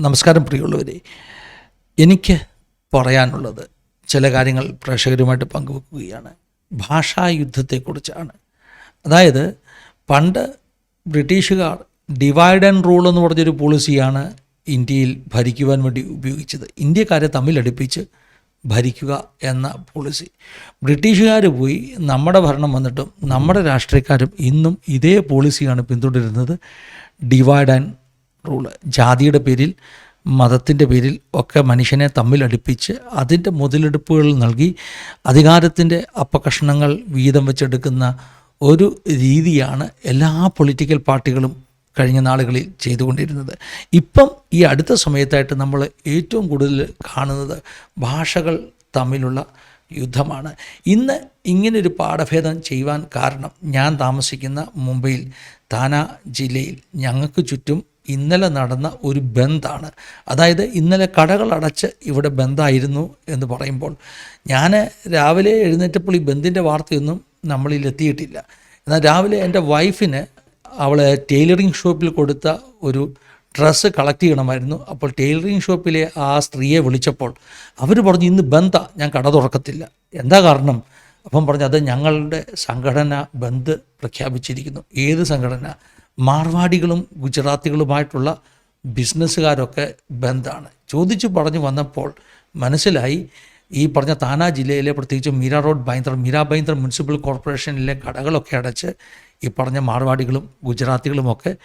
നമസ്കാരം പ്രിയമുള്ളവരെ. എനിക്ക് പറയാനുള്ളത് ചില കാര്യങ്ങൾ പ്രേക്ഷകരുമായിട്ട് പങ്കുവെക്കുകയാണ്. ഭാഷാ യുദ്ധത്തെക്കുറിച്ചാണ് അതായത് പണ്ട് ബ്രിട്ടീഷുകാർ ഡിവൈഡ് ആൻഡ് റൂൾ എന്ന് പറഞ്ഞൊരു പോളിസിയാണ് ഇന്ത്യയിൽ ഭരിക്കുവാൻ വേണ്ടി ഉപയോഗിച്ചത്. ഇന്ത്യക്കാരെ തമ്മിലടുപ്പിച്ച് ഭരിക്കുക എന്ന പോളിസി ബ്രിട്ടീഷുകാർ പോയി നമ്മുടെ ഭരണം വന്നിട്ടും നമ്മുടെ രാഷ്ട്രീയക്കാരും ഇന്നും ഇതേ പോളിസിയാണ് പിന്തുടരുന്നത്. Divide and rule. ജാതിയുടെ പേരിൽ മതത്തിന്റെ പേരിൽ ഒക്കെ മനുഷ്യനെ തമ്മിൽ അടുപ്പിച്ച് അതിന്റെ മുതലെടുപ്പുകൾ നൽകി അധികാരത്തിന്റെ അപ്പകഷ്ണങ്ങൾ വീതം വെച്ചെടുക്കുന്ന ഒരു രീതിയാണ് എല്ലാ പൊളിറ്റിക്കൽ പാർട്ടികളും കഴിഞ്ഞ നാളുകളിൽ ചെയ്തുകൊണ്ടിരുന്നത്. ഇപ്പം ഈ അടുത്ത സമയത്തായിട്ട് നമ്മൾ ഏറ്റവും കൂടുതൽ കാണുന്നത് ഭാഷകൾ തമ്മിലുള്ള യുദ്ധമാണ്. ഇന്ന് ഇങ്ങനൊരു പാഠഭേദം ചെയ്യുവാൻ കാരണം ഞാൻ താമസിക്കുന്ന മുംബൈയിൽ താന ജില്ലയിൽ ഞങ്ങൾക്ക് ചുറ്റും ഇന്നലെ നടന്ന ഒരു ബന്ധാണ്. അതായത് ഇന്നലെ കടകൾ അടച്ച് ഇവിടെ ബന്ധായിരുന്നു എന്ന് പറയുമ്പോൾ ഞാൻ രാവിലെ എഴുന്നേറ്റപ്പോൾ ഈ ബന്ദിന്റെ വാർത്തയൊന്നും നമ്മളിൽ എത്തിയിട്ടില്ല. എന്നാൽ രാവിലെ എന്റെ വൈഫിന് അവൾ ടൈലറിങ് ഷോപ്പിൽ കൊടുത്ത ഒരു ഡ്രസ്സ് കളക്ട് ചെയ്യണമായിരുന്നു. അപ്പോൾ ടൈലറിങ് ഷോപ്പിലെ ആ സ്ത്രീയെ വിളിച്ചപ്പോൾ അവർ പറഞ്ഞു ഇന്ന് ബന്ധ ഞാൻ കട തുറക്കത്തില്ല. എന്താ കാരണം? അപ്പം പറഞ്ഞു അത് ഞങ്ങളുടെ സംഘടന ബന്ദ് പ്രഖ്യാപിച്ചിരിക്കുന്നു. ഏത് സംഘടന? മാർവാടികളും ഗുജറാത്തികളുമായിട്ടുള്ള ബിസിനസ്സുകാരൊക്കെ ബന്ധാണ് ചോദിച്ചു പറഞ്ഞു വന്നപ്പോൾ മനസ്സിലായി ഈ പറഞ്ഞ താന ജില്ലയിലെ പ്രത്യേകിച്ച് മീര റോഡ് ബൈന്ദ്ര മീര ബൈന്ദ്ര മുനിസിപ്പൽ കോർപ്പറേഷനിലെ കടകളൊക്കെ അടച്ച് ഈ പറഞ്ഞ മാർവാടികളും ഗുജറാത്തികളുമൊക്കെ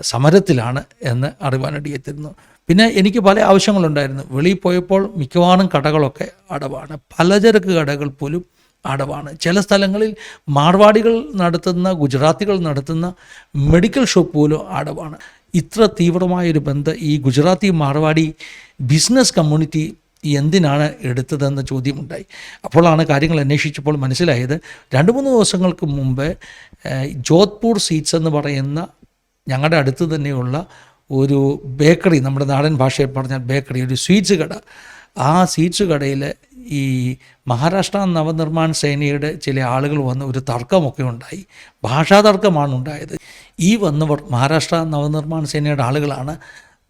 സമരത്തിലാണ് എന്ന് അറിവാനിടയെത്തിരുന്നു പിന്നെ എനിക്ക് പല ആവശ്യങ്ങളുണ്ടായിരുന്നു. വെളിയിൽ പോയപ്പോൾ മിക്കവാറും കടകളൊക്കെ അടവാണ്. പലചരക്ക് കടകൾ പോലും അടവാണ് ചില സ്ഥലങ്ങളിൽ മാർവാടികൾ നടത്തുന്ന ഗുജറാത്തികൾ നടത്തുന്ന മെഡിക്കൽ ഷോപ്പ് പോലും അടവാണ് ഇത്ര തീവ്രമായൊരു ബന്ധം ഈ ഗുജറാത്തി മാർവാടി ബിസിനസ് കമ്മ്യൂണിറ്റി എന്തിനാണ് എടുത്തതെന്ന ചോദ്യമുണ്ടായി. അപ്പോഴാണ് കാര്യങ്ങൾ അന്വേഷിച്ചപ്പോൾ മനസ്സിലായത് രണ്ട് മൂന്ന് ദിവസങ്ങൾക്ക് മുമ്പ് ജോധ്പൂർ സീറ്റ്സ് എന്ന് പറയുന്ന ഞങ്ങളുടെ അടുത്ത് തന്നെയുള്ള ഒരു ബേക്കറി നമ്മുടെ നാടൻ ഭാഷയിൽ പറഞ്ഞാൽ ബേക്കറി ഒരു സ്വീറ്റ്സ് കട ആ സ്വീറ്റ്സ് കടയിൽ ഈ മഹാരാഷ്ട്ര നവനിർമ്മാൺ സേനയുടെ ചില ആളുകൾ വന്ന് ഒരു തർക്കമൊക്കെ ഉണ്ടായി. ഭാഷാ തർക്കമാണ് ഉണ്ടായത്. ഈ വന്നവർ മഹാരാഷ്ട്ര നവനിർമ്മാൺ സേനയുടെ ആളുകളാണ്.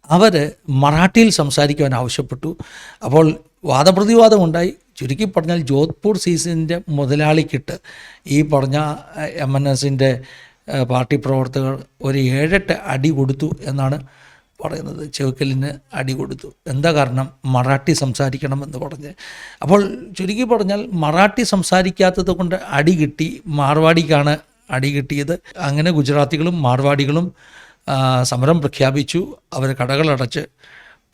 അവർ മറാഠിയിൽ സംസാരിക്കുവാൻ ആവശ്യപ്പെട്ടു. അപ്പോൾ വാദപ്രതിവാദമുണ്ടായി ചുരുക്കി പറഞ്ഞാൽ ജോധ്പൂർ സീസിന്റെ മുതലാളിക്കിട്ട് ഈ പറഞ്ഞ എം എൻ എസിന്റെ പാർട്ടി പ്രവർത്തകർ ഒരു ഏഴെട്ട് അടി കൊടുത്തു എന്നാണ് പറയുന്നത് ചെവക്കലിന് അടി കൊടുത്തു. എന്താ കാരണം? മറാഠി സംസാരിക്കണമെന്ന് പറഞ്ഞ്. അപ്പോൾ ചുരുക്കി പറഞ്ഞാൽ മറാഠി സംസാരിക്കാത്തത് കൊണ്ട് അടി കിട്ടി. മാർവാടിക്കാണ് അടി കിട്ടിയത്. അങ്ങനെ ഗുജറാത്തികളും മാർവാടികളും സമരം പ്രഖ്യാപിച്ചു. അവർ കടകളടച്ച്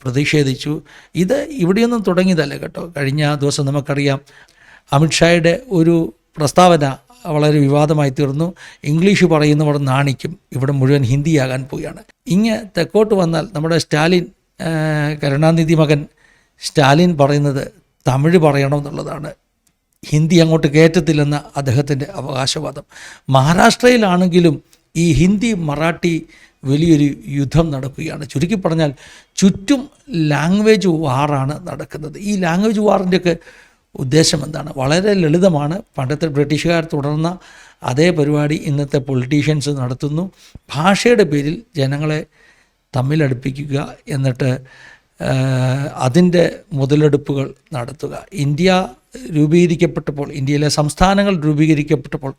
പ്രതിഷേധിച്ചു. ഇത് ഇവിടെയൊന്നും തുടങ്ങിയതല്ല കേട്ടോ. കഴിഞ്ഞ ദിവസം നമുക്കറിയാം അമിത്ഷായുടെ ഒരു പ്രസ്താവന വളരെ വിവാദമായി തീർന്നു. ഇംഗ്ലീഷ് പറയുന്നവർ നാണിക്കും. ഇവിടെ മുഴുവൻ ഹിന്ദിയാകാൻ പോവുകയാണ്. ഇങ്ങ് തെക്കോട്ട് വന്നാൽ നമ്മുടെ സ്റ്റാലിൻ കരുണാനിധി മകൻ സ്റ്റാലിൻ പറയുന്നത് തമിഴ് പറയണമെന്നുള്ളതാണ് ഹിന്ദി അങ്ങോട്ട് കയറ്റത്തില്ലെന്ന അദ്ദേഹത്തിന്റെ അവകാശവാദം. മഹാരാഷ്ട്രയിലാണെങ്കിലും ഈ ഹിന്ദി മറാഠി വലിയൊരു യുദ്ധം നടക്കുകയാണ്. ചുരുക്കി പറഞ്ഞാൽ ചുറ്റും ലാംഗ്വേജ് വാറാണ് നടക്കുന്നത്. ഈ ലാംഗ്വേജ് വാറിന്റെയൊക്കെ ഉദ്ദേശം എന്താണ്? വളരെ ലളിതമാണ്. പണ്ടത്തെ ബ്രിട്ടീഷുകാർ തുടർന്ന അതേ പരിപാടി ഇന്നത്തെ പൊളിറ്റീഷ്യൻസ് നടത്തുന്നു. ഭാഷയുടെ പേരിൽ ജനങ്ങളെ തമ്മിലടുപ്പിക്കുക എന്നിട്ട് അതിന്റെ മുതലെടുപ്പുകൾ നടത്തുക. ഇന്ത്യ രൂപീകരിക്കപ്പെട്ടപ്പോൾ ഇന്ത്യയിലെ സംസ്ഥാനങ്ങൾ രൂപീകരിക്കപ്പെട്ടപ്പോൾ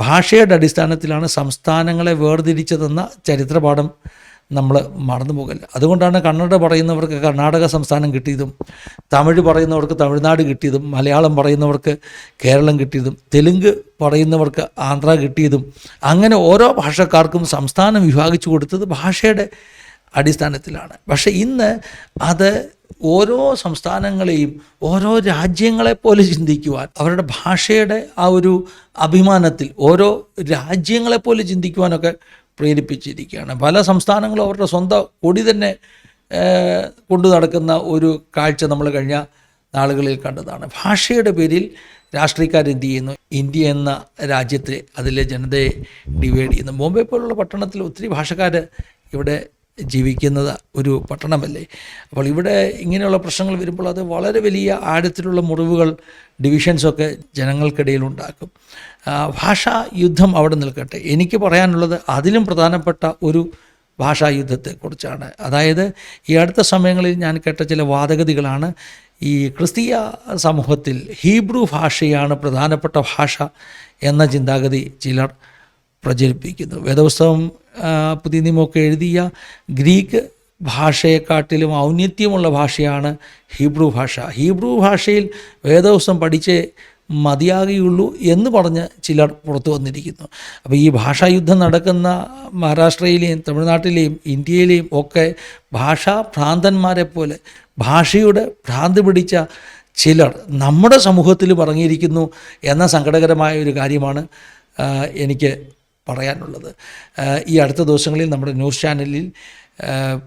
ഭാഷയുടെ അടിസ്ഥാനത്തിലാണ് സംസ്ഥാനങ്ങളെ വേർതിരിച്ചതെന്ന ചരിത്രപാഠം നമ്മൾ മറന്നു പോകല്ല. അതുകൊണ്ടാണ് കന്നഡ പറയുന്നവർക്ക് കർണാടക സംസ്ഥാനം കിട്ടിയതും തമിഴ് പറയുന്നവർക്ക് തമിഴ്നാട് കിട്ടിയതും മലയാളം പറയുന്നവർക്ക് കേരളം കിട്ടിയതും തെലുങ്ക് പറയുന്നവർക്ക് ആന്ധ്ര കിട്ടിയതും അങ്ങനെ ഓരോ ഭാഷക്കാർക്കും സംസ്ഥാനം വിഭാഗിച്ചു കൊടുത്തത് ഭാഷയുടെ അടിസ്ഥാനത്തിലാണ്. പക്ഷേ ഇന്ന് അത് ഓരോ സംസ്ഥാനങ്ങളെയും ഓരോ രാജ്യങ്ങളെ പോലെ ചിന്തിക്കുവാൻ അവരുടെ ഭാഷയുടെ ആ ഒരു അഭിമാനത്തിൽ ഓരോ രാജ്യങ്ങളെ പോലെ ചിന്തിക്കുവാനൊക്കെ പ്രേരിപ്പിച്ചിരിക്കുകയാണ്. പല സംസ്ഥാനങ്ങളും അവരുടെ സ്വന്തം കൊടി തന്നെ കൊണ്ടു നടക്കുന്ന ഒരു കാഴ്ച നമ്മൾ കഴിഞ്ഞ നാളുകളിൽ കണ്ടതാണ്. ഭാഷയുടെ പേരിൽ രാഷ്ട്രീയക്കാർ എന്ത് ചെയ്യുന്നു? ഇന്ത്യ എന്ന രാജ്യത്തെ അതിലെ ജനതയെ ഡിവൈഡ് ചെയ്യുന്നു. ബോംബെ പോലുള്ള പട്ടണത്തിൽ ഒത്തിരി ഭാഷക്കാർ ഇവിടെ ജീവിക്കുന്നത് ഒരു പട്ടണമല്ലേ? അപ്പോൾ ഇവിടെ ഇങ്ങനെയുള്ള പ്രശ്നങ്ങൾ വരുമ്പോൾ അത് വളരെ വലിയ ആഴത്തിലുള്ള മുറിവുകൾ ഡിവിഷൻസൊക്കെ ജനങ്ങൾക്കിടയിൽ ഉണ്ടാക്കും. ഭാഷാ യുദ്ധം അവിടെ നിൽക്കട്ടെ. എനിക്ക് പറയാനുള്ളത് അതിലും പ്രധാനപ്പെട്ട ഒരു ഭാഷാ യുദ്ധത്തെക്കുറിച്ചാണ്. അതായത് ഈ അടുത്ത സമയങ്ങളിൽ ഞാൻ കേട്ട ചില വാദഗതികളാണ് ഈ ക്രിസ്തീയ സമൂഹത്തിൽ ഹീബ്രു ഭാഷയാണ് പ്രധാനപ്പെട്ട ഭാഷ എന്ന ചിന്താഗതി ചിലർ പ്രചരിപ്പിക്കുന്നു. വേദപുസ്തകം പുതിയ നിയമമൊക്കെ എഴുതിയ ഗ്രീക്ക് ഭാഷയെക്കാട്ടിലും ഔന്നത്യമുള്ള ഭാഷയാണ് ഹീബ്രു ഭാഷ. ഹീബ്രു ഭാഷയിൽ വേദോസം പഠിച്ചേ മതിയാകുകയുള്ളൂ എന്ന് പറഞ്ഞ് ചിലർ പുറത്തു വന്നിരിക്കുന്നു. അപ്പോൾ ഈ ഭാഷായുദ്ധം നടക്കുന്ന മഹാരാഷ്ട്രയിലെയും തമിഴ്നാട്ടിലെയും ഇന്ത്യയിലെയും ഒക്കെ ഭാഷാ ഭ്രാന്തന്മാരെ പോലെ ഭാഷയുടെ ഭ്രാന്ത് പിടിച്ച ചിലർ നമ്മുടെ സമൂഹത്തിൽ പറഞ്ഞിരിക്കുന്നു എന്ന സങ്കടകരമായ ഒരു കാര്യമാണ് എനിക്ക് പറയാനുള്ളത്. ഈ അടുത്ത ദിവസങ്ങളിൽ നമ്മുടെ ന്യൂസ് ചാനലിൽ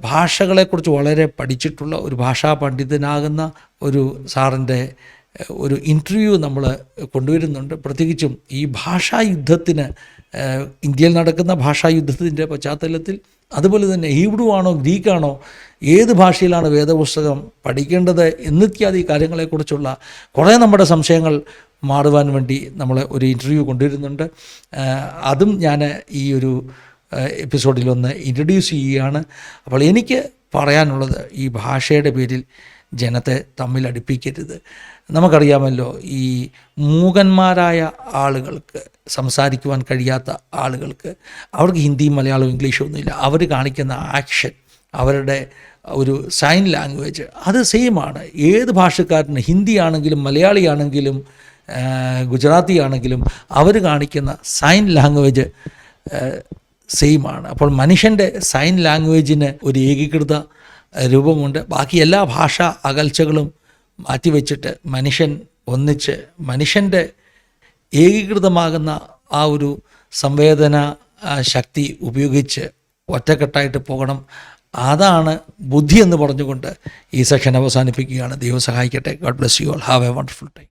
ഭാഷകളെക്കുറിച്ച് വളരെ പഠിച്ചിട്ടുള്ള ഒരു ഭാഷാ പണ്ഡിതനാകുന്ന ഒരു സാറിന്റെ ഒരു ഇന്റർവ്യൂ നമ്മൾ കൊണ്ടുവരുന്നുണ്ട്. പ്രത്യേകിച്ചും ഈ ഭാഷാ യുദ്ധത്തിന് ഇന്ത്യയിൽ നടക്കുന്ന ഭാഷാ യുദ്ധത്തിന്റെ പശ്ചാത്തലത്തിൽ അതുപോലെ തന്നെ ഹീബ്രു ആണോ ഗ്രീക്കാണോ ഏത് ഭാഷയിലാണ് വേദപുസ്തകം പഠിക്കേണ്ടത് എന്നിത്യാദി കാര്യങ്ങളെക്കുറിച്ചുള്ള കുറേ നമ്മുടെ സംശയങ്ങൾ മാറുവാൻ വേണ്ടി നമ്മൾ ഒരു ഇന്റർവ്യൂ കൊണ്ടുവരുന്നുണ്ട്. അതും ഞാൻ ഈ ഒരു എപ്പിസോഡിൽ ഒന്ന് ഇൻട്രൊഡ്യൂസ് ചെയ്യുകയാണ്. അപ്പോൾ എനിക്ക് പറയാനുള്ളത് ഈ ഭാഷയുടെ പേരിൽ ജനത്തെ തമ്മിൽ അടുപ്പിക്കരുത്. നമുക്കറിയാമല്ലോ ഈ മൂകന്മാരായ ആളുകൾക്ക് സംസാരിക്കുവാൻ കഴിയാത്ത ആളുകൾക്ക് അവർക്ക് ഹിന്ദിയും മലയാളവും ഇംഗ്ലീഷും ഒന്നുമില്ല. അവർ കാണിക്കുന്ന ആക്ഷൻ അവരുടെ ഒരു സൈൻ ലാംഗ്വേജ് അത് സെയിമാണ് ഏത് ഭാഷക്കാരന് ഹിന്ദി ആണെങ്കിലും മലയാളി ആണെങ്കിലും ഗുജറാത്തി ആണെങ്കിലും അവർ കാണിക്കുന്ന സൈൻ ലാംഗ്വേജ് സെയിമാണ് അപ്പോൾ മനുഷ്യന്റെ സൈൻ ലാംഗ്വേജിന് ഒരു ഏകീകൃത രൂപമുണ്ട്. ബാക്കി എല്ലാ ഭാഷാ അകൽച്ചകളും മാറ്റിവെച്ചിട്ട് മനുഷ്യൻ ഒന്നിച്ച് മനുഷ്യന്റെ ഏകീകൃതമാകുന്ന ആ ഒരു സംവേദന ശക്തി ഉപയോഗിച്ച് ഒറ്റക്കെട്ടായിട്ട് പോകണം. അതാണ് ബുദ്ധി എന്ന് പറഞ്ഞുകൊണ്ട് ഈ സെഷൻ അവസാനിപ്പിക്കുകയാണ്. ദൈവം സഹായിക്കട്ടെ. God bless you all have a wonderful time